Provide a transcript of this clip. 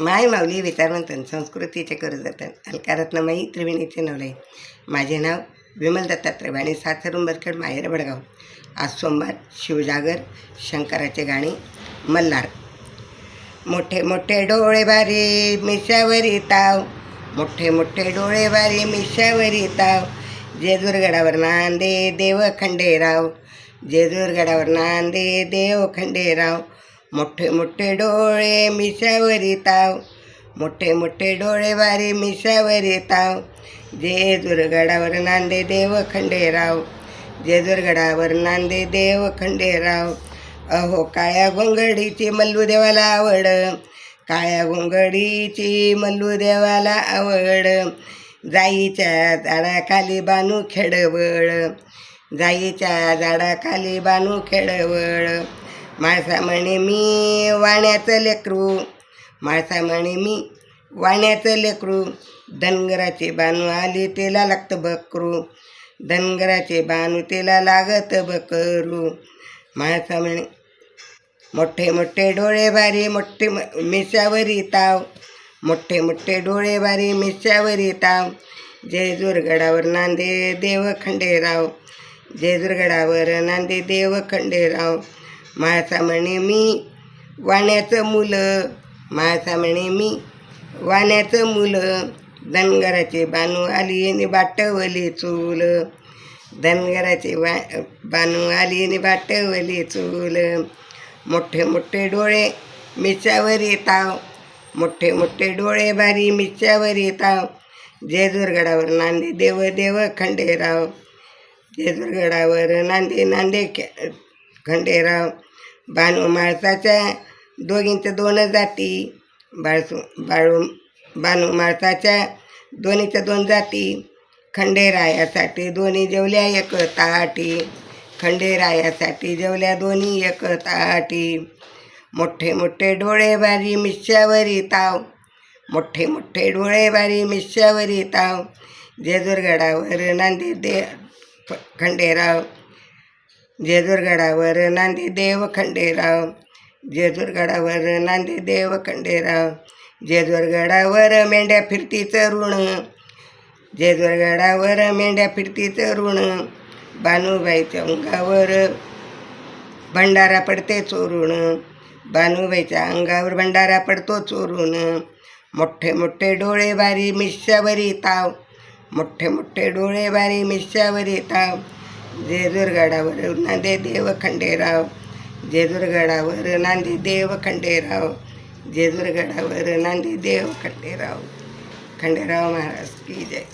माय माऊली विचारवंतन संस्कृतीचे करू अलकारत्नमयी त्रिवेणीचे नवले माझे नाव विमल दत्तात्रय आणि सासरून बरखेड माहेर बडगाव. आज सोमवार शिवजागर शंकराचे गाणे मल्हार. मोठे मोठे डोळे बारी मिशावरी ताव. मोठे मोठे डोळे बारी मिशावरी ताव. जेजूरगडावर नांदे देव खंडेराव. जेजूरगडावर नांदे देव खंडेराव. मोठे मोठे डोळे मिशावरी ताव मोठे मोठे डोळे बारी मिशावरी ताव जेजूरगडावर नांदे देव खंडेराव. जेजुरगडावर नांदे देव खंडेराव. अहो काळ्या गोंगडीची मल्लू देवाला आवड. काळ्या गोंगडीची मल्लू देवाला आवड. जाईच्या झाडाखाली बानू खेडवळ. जाईच्या झाडाखाली बानू खेडवळ. माळसा म्हणे मी वाण्याचं लेकरू. माळसा म्हणे मी वाण्याचं लेकरू. धनगराचे बानू आली तेला लागतं बकरू. धनगराचे बानू तेला लागत बकरू. माळसा म्हणे मोठे मोठे डोळे बारी मोठे मिशावरी ताव. मोठे मोठे डोळे बारी मिशावरी ताव. जेजूरगडावर नांदे देव खंडेराव. जेजूरगडावर नांदे देव खंडेराव. माळसा म्हणे मी वाण्याचं मुलं माळसा म्हणे मी वाण्याचं मुलं. धनगराचे बानू आली आणि बाटवले चूल. धनगराचे वा बानू आली आणि बाटवले चूल. मोठे मोठे डोळे मिच्यावर येताव. मोठे मोठे डोळे बारी मिच्यावर येताव. जेजूरगडावर नांदे देव देव खंडेराव. जेजूरगडावर नांदे नांदे खे- खंडेराव बानू माळसाच्या दोघींच्या दोन जाती बाळसू बाळू बानू माळसाच्या दोन्हीच्या दोन जाती खंडेरायासाठी दोन्ही जेवल्या एक ताटी खंडेरायासाठी जेवल्या दोन्ही एक ताटी मोठे मोठे डोळे बारी मिश्यावरी ताव मोठे मोठे डोळे बारी मिश्यावरी ताव. जेजूरगडावर नांदे दे खंडेराव जेजूरगडावर नांदे देव खंडेराव. जेजूरगडावर नांदे देव खंडेराव. जेजूरगडावर मेंढ्या फिरती चरुण जेजूरगडावर मेंढ्या फिरती चरुण बानूबाईच्या अंगावर भंडारा पडते चोरून बानूबाईच्या अंगावर भंडारा पडतो चोरून मोठे मोठे डोळे बारी मिश्यावरी ताव. मोठे मोठे डोळे बारी मिश्यावरी ताव. जेजूरगडावर नांदे देव खंडेराव जेजूरगडावर नांदे देव खंडेराव जेजूरगडावर नांदे देव खंडेराव खंडेराव महाराज की जय